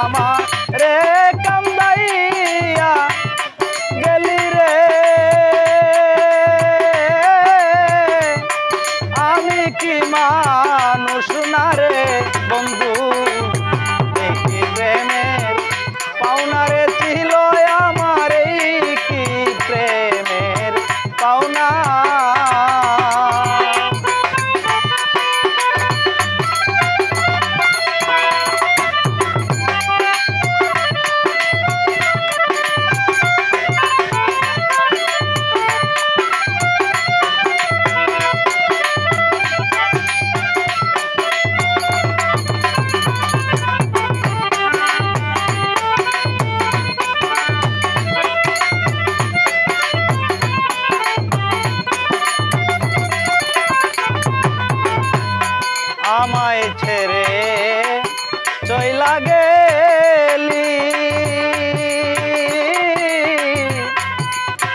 আমার রে কান্দাইয়া গেলি রে। আমি কি মানুষ না রে?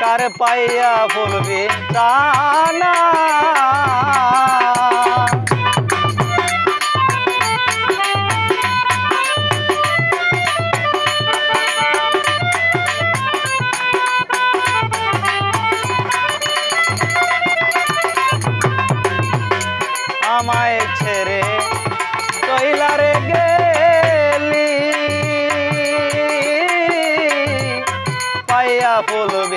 কার পাইয়া বলবি জানা? আমায় ছেড়ে কইলারে গেলি? পাইয়া বলবে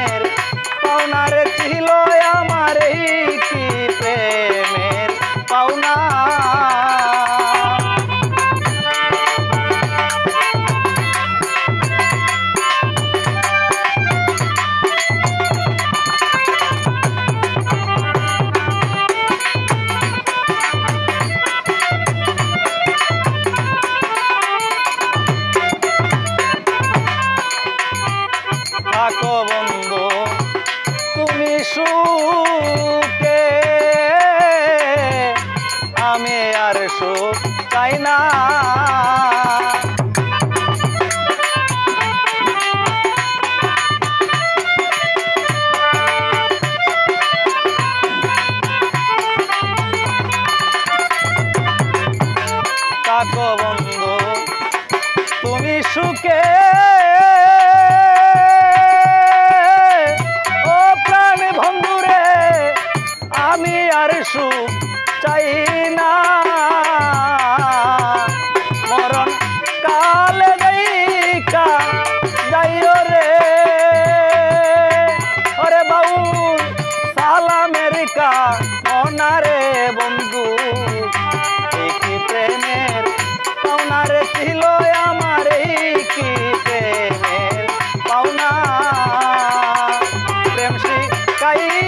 আমি আর সুখ চাই না। মনারে বন্ধু কি প্রেমের পাওনারে ছিল আমার কি প্রেমের পাওনা। প্রেম শিকাইয়া